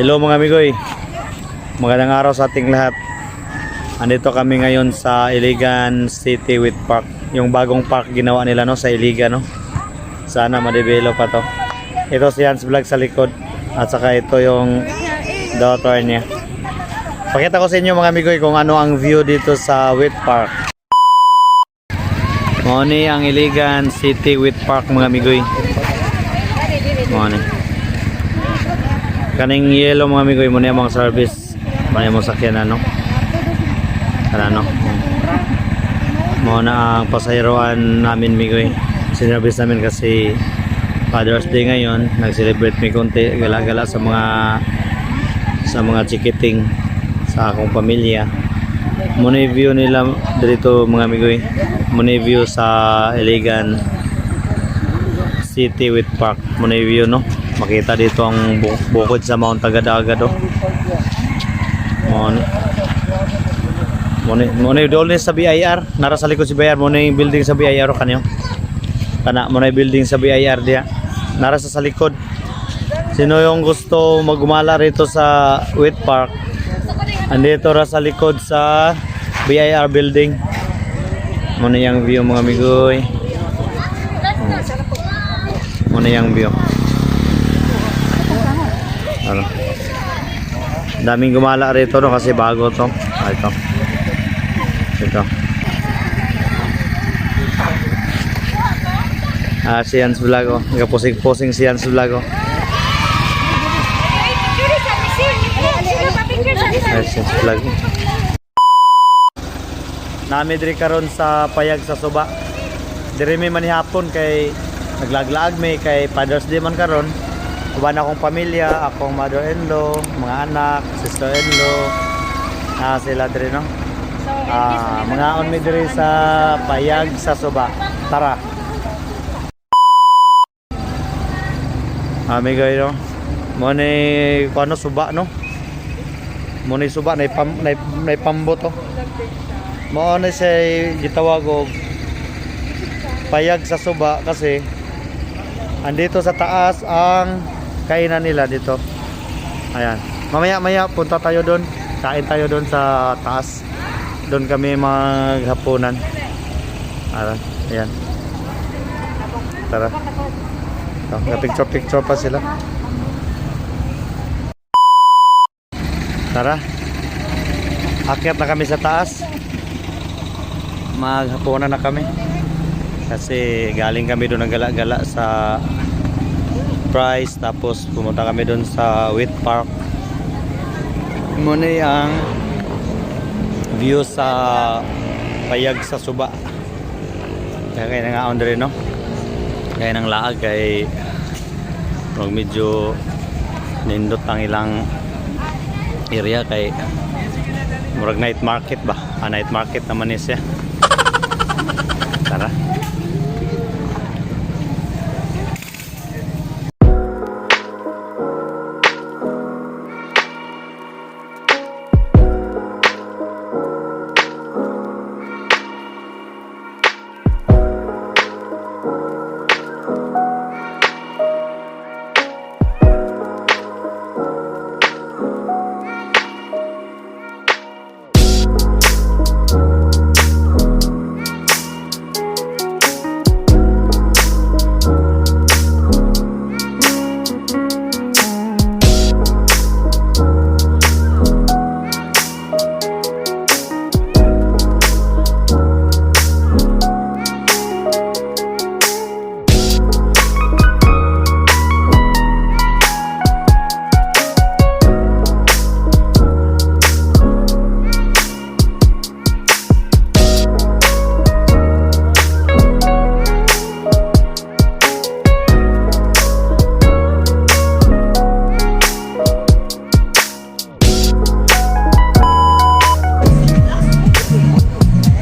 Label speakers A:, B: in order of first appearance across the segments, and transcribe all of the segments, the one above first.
A: Hello mga amigoy. Magandang araw sa ating lahat. Andito kami ngayon sa Iligan City with Park. Yung bagong park ginawa nila no sa Iligan no. Sana ma-develop pa to. Ito si Hans Vlog sa likod. At saka ito yung daughter niya. Pakita ko sa inyo mga amigoy kung ano ang view dito sa Wit Park. Moni ang Iligan City with Park mga amigoy. Moni. Kaning yellow mga amigoy mo na mga service. Mani mo sakyan ano. Kana no. Mo na ang pasayeroan namin migoy. Sinervice namin kasi Father's Day ngayon. Nag-celebrate mi konti gala-gala sa mga sa mga chikiting sa akong pamilya. Muna view nila dito mga amigoy. Muna yung view sa Iligan City with Park. Muna view no. Makita dito ang bu- bukod sa Mount Agad-Agad oh. Muna. Muna, muna yung doon sa BIR. Nara sa likod si BIR. Yung building sa BIR o kanyo. Kana, yung building sa BIR diya. Nara sa sa likod. Sino yung gusto magumala rito sa Wit Park? Andito ra sa likod sa BIR building. Muna yung view mga migoy. Muna yung view. Ano? Daming gumala rito no kasi bago to. Ah, ito. Ito. Ah, si Hans Vlog oh. Nagposing-posing si Hans Vlog oh. Ay, si Hans Vlog. Nami diri karon sa payag sa suba. Diri mi man hapon kay naglaglaag mi kay Father's Day man karon. Uban akong pamilya, akong mother-in-law, mga anak, sister-in-law. Ah, sila diri no. Ah, mga on mi diri sa payag sa suba. Tara. Amigay no. Mo ni kuno suba no. Mo ni suba na pam na, na pambo to. Mo ni say gitawag og payag sa suba kasi andito sa taas ang kainan nila dito. Ayan. Mamaya maya punta tayo doon. Kain tayo doon sa taas. Doon kami maghapunan. Ayan. Ayan. Tara. Ito, picture picture pa sila. Tara. Akyat na kami sa taas. Maghapunan na kami. Kasi galing kami doon ng gala-gala sa Price tapos pumunta kami doon sa Wheat Park. Muna ang view sa payag sa suba. Kaya kaya nga on no. Kaya nang laag kay wag medyo nindot ang ilang area kay murag night market ba? Ah, night market naman is siya. Tara.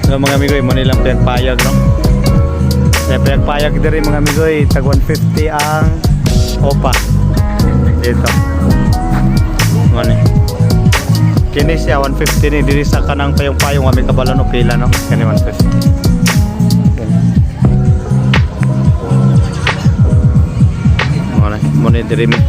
A: So mga amigoy, mo nilang plan payag no. Sa plan payag diri mga amigoy, tag 150 ang opa. Dito. Mani. Kini siya 150 ni diri sa kanang payong-payong kami kabalon o pila no. Kani 150. Mani, mo ni diri mi.